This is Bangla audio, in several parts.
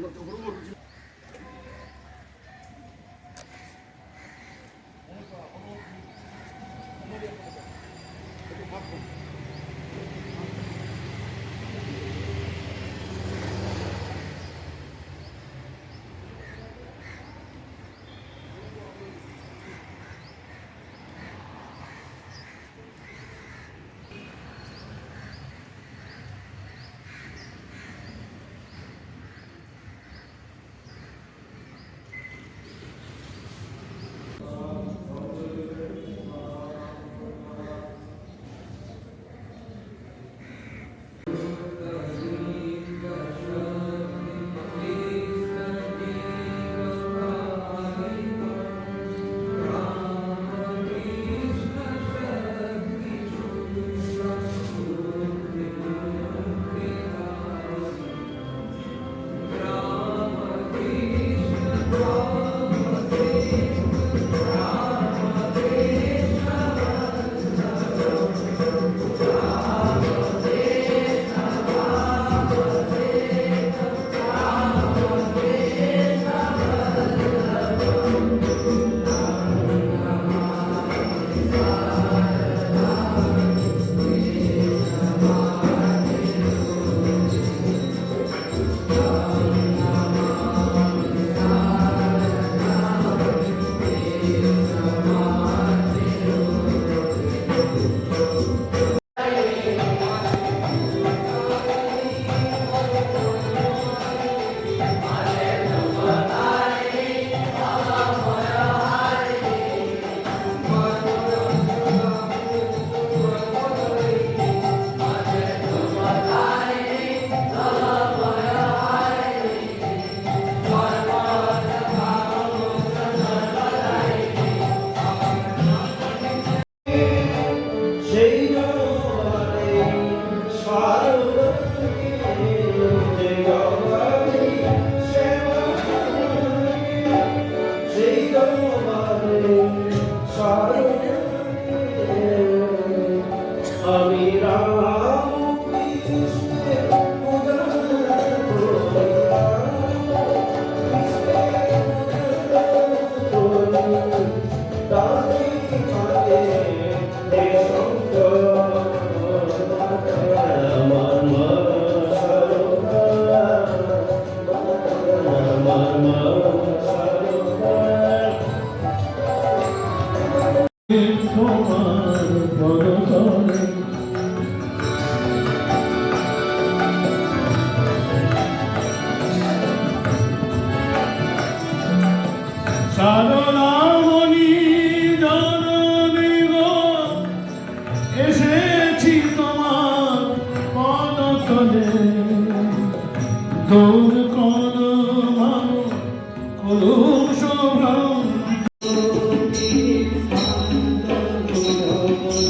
Look, look, look. Oh,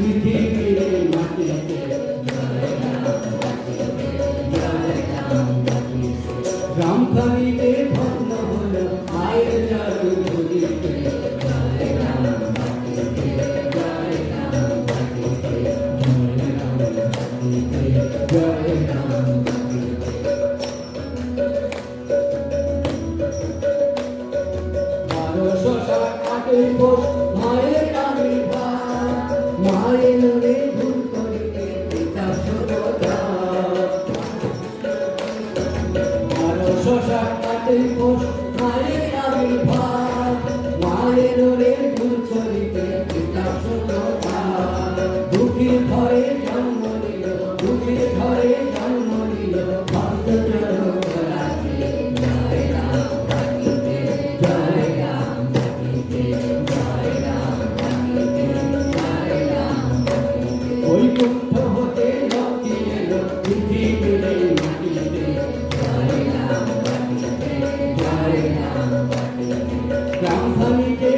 We came মায়ের আবির্ভাব মায়ের 让和你。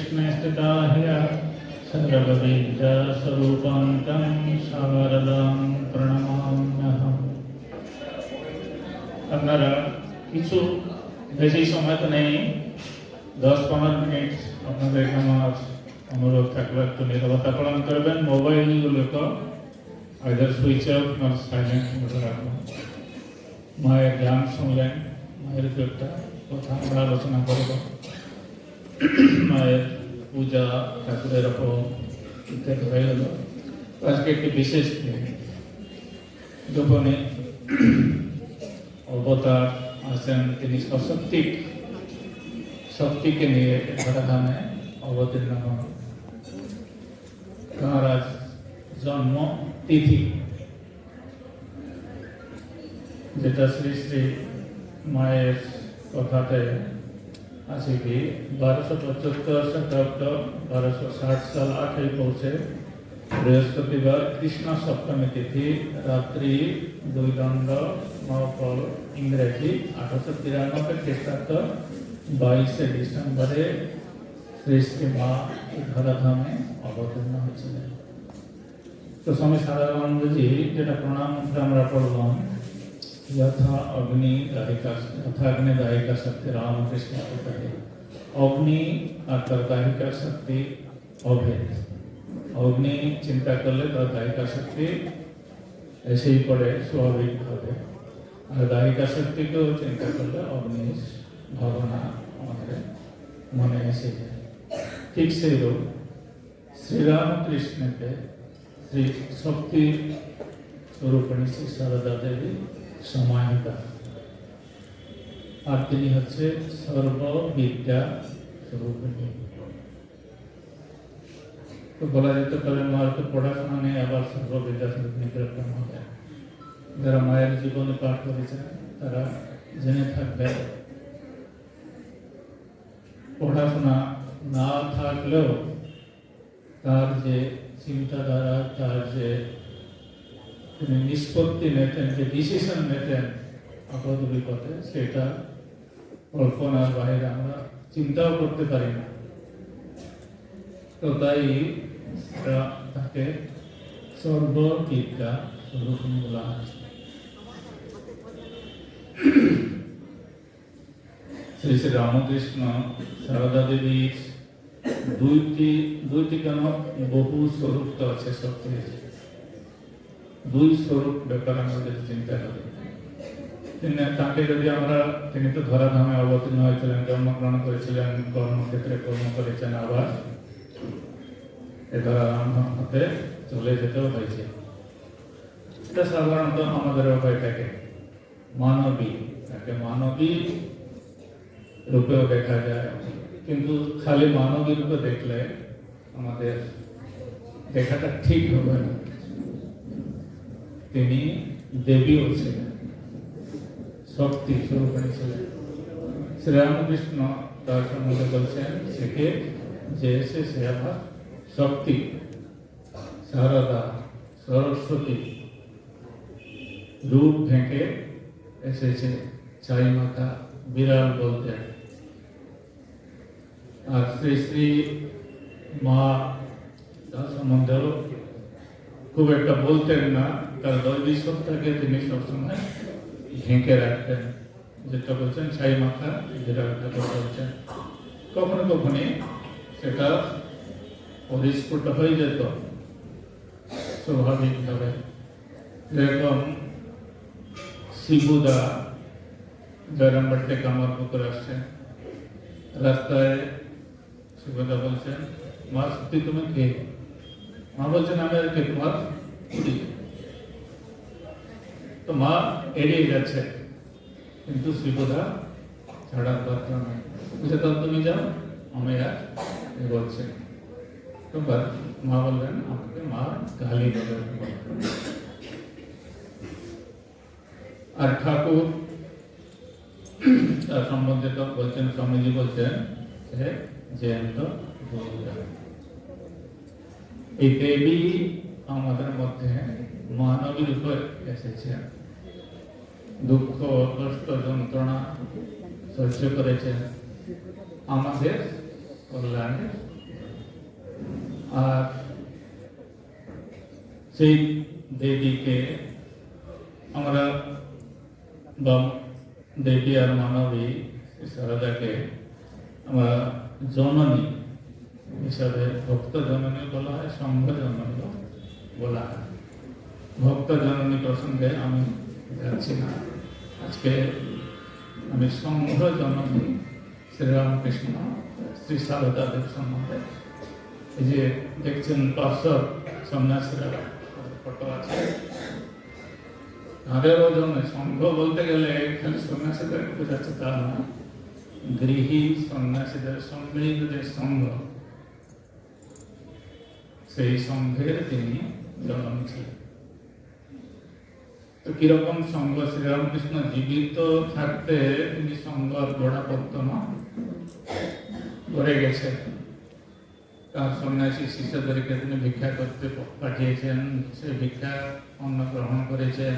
कृष्णस्थिताह्य सर्वविद्यास्वरूपं तं शारदां প্রণামাম্যহম আপনারা কিছু বেশি সময় তো নেই, দশ পনেরো মিনিট আপনাদের আমার অনুরোধ থাকলে, একটু নিরবতা পালন করবেন মোবাইলগুলো তো আইদার সুইচ অফ না সাইলেন্ট মোডে রাখবেন মায়ের জ্ঞান শুনলেন, মায়ের কথা আমরা আলোচনা করব। মায়ের পূজা ঠাকুরের রকম ইত্যাদি হয়ে গেল আজকে একটি বিশেষ দিন গোপনে অবতার আছেন তিনি সশক্তিক শক্তিকে নিয়ে ঘটাধামে অবতীর্ণ হন মহারাজ জন্ম তিথি যেটা শ্রী শ্রী মায়ের কথাতে আছে কি বারোশো পঁচাত্তর শতাব্দ বারোশো ষাট সাল, আঠের পৌঁছে বৃহস্পতিবার কৃষ্ণ সপ্তমী তিথি, রাত্রি দুই দণ্ড, নফল, ইংরেজি, আঠারোশো তিরানব্বই খ্রিস্টাব্দ, বাইশে ডিসেম্বরে শ্রী শ্রী মা ধরাধামে অবতীর্ণ হয়েছিলেন। তো স্বামী সারানন্দজি যেটা প্রণাম মন্ত্র আমরা পড়লাম यथा अग्नि दाहिका यथा अग्नि दाहिका शक्ति रामकृष्ण को कहे अग्नि अर्थात दाहिका शक्ति अभेद अग्नि चिंता করলে তার দাহিকা শক্তি এসেই পড়ে স্বাভাবিকভাবে আর দাহিকা শক্তিকেও চিন্তা করলে অগ্নির ভাবনা আমাদের মনে এসে যায় ঠিক সেই রূপ শ্রীরামকৃষ্ণকে শ্রী শক্তি স্বরূপিণী শ্রী সারদা দেবী সমাহিতা আর তিনি হচ্ছে সর্ববিদ্যা স্বরূপিণী তো বলা যেতে পারে মায়ের তো পড়াশোনা নেই আবার সর্ববিদ্যা স্বরূপিণী কীরকম হবে যারা মায়ের জীবনে পাঠ করেছেন তারা জেনে থাকবে পড়াশোনা না থাকলেও তার যে চিন্তাধারা তার যে তিনি নিষ্পত্তি নিতেন যে ডিসিশন নিতেন আপদ বিপদে, সেটা কল্পনার বাইরে আমরা চিন্তাও করতে পারি না। তো তাই তাকে সর্ববিদ্যা স্বরূপ বলা হয় শ্রী শ্রী রামকৃষ্ণ সারদা দেবীর দুইটি দুইটি কেন বহু স্বরূপ তো আছে শক্তির দুই স্বরূপ ব্যাপার যদি চিন্তা করি। তিনি তাকে যদি আমরা, তিনি তো ধরাধামে অবতীর্ণ হয়েছিলেন, জন্মগ্রহণ করেছিলেন, কর্মক্ষেত্রে কর্ম করেছেন, আবার এ ধরাধাম হতে চলে যেতেও হয়েছে। এটা সাধারণত আমাদের হয়ে থাকে। মানবী, তাকে মানবী রূপেও দেখা যায়। কিন্তু খালি মানবী রূপে দেখলে আমাদের দেখাটা ঠিক হবে না। তিনি দেবীও ছিলেন শক্তি স্বরূপিণী ছিলেন। শ্রীরামকৃষ্ণ তার সম্বন্ধে বলছেন, সেকে যে এসে সে আবার শক্তি, সারদা সরস্বতী। রূপ ঢেকে এসেছে চাই মাথা বিড়াল বলতে। আর শ্রী শ্রী মা, তার সম্বন্ধেও খুব একটা বলতেন না। তার দৈবিক সত্তাকে তিনি সবসময় ঢেকে রাখতেন, যেটা বলছেন ছাই মাথা, যেটা কথা বলছেন। কখনো কখনই সেটা পরিস্ফুট হয়ে যেত, স্বাভাবিকভাবে। যেরকম শিবুদা জয়রামবাড়িতে কামার পুকুর আসছেন রাস্তায় শিবুদা বলছেন, মা, সত্যি তুমি কে? মা বলছেন, আমি আর কে, তোমার। তো মা এড়িয়ে যাচ্ছে কিন্তু শিবুদা ছাড়ার দরকার নেই। বুঝে তো তুমি যাও আমি আর এগোচ্ছে তো মা বললেন, আমাকে মা গালি বলে আর ঠাকুর তার সম্বন্ধে তো বলছেন, স্বামীজি বলছেন যে জয়ন্ত এই দেবী আমাদের মধ্যে মানবী রূপে এসেছে দুঃখ, কষ্ট, যন্ত্রণা সহ্য করেছেন আমাদের কল্যাণে। আর সেই দেবীকে আমরা বা দেবী আর মানবী সারদাকে আমরা জননী হিসাবে ভক্ত জননী বলা হয় সংঘ জননী বলা হয়। ভক্ত জননী প্রসঙ্গে আমি যাচ্ছি না আজকে আমি সংঘ জননী শ্রীরামকৃষ্ণ, শ্রী সারদা দেব সম্বন্ধে। এই যে দেখছেন পার্শ্বর সন্ন্যাসীরা, ফটো আছে। তাদেরও জন্য সংঘ বলতে গেলে খালি সন্ন্যাসীদের বোঝাচ্ছে তা না। গৃহী সন্ন্যাসীদের সম্মিলিত যে সংঘ। সেই সংঘের তিনি জনম ছিলেন। তো কীরকম সঙ্গ? শ্রীরামকৃষ্ণ জীবিত থাকতে তিনি সঙ্গ গোড়াপত্তন করে গেছেন তার সন্ন্যাসী শিষ্যদেরকে তিনি ভিক্ষা করতে পাঠিয়েছেন। সে ভিক্ষা অন্ন গ্রহণ করেছেন।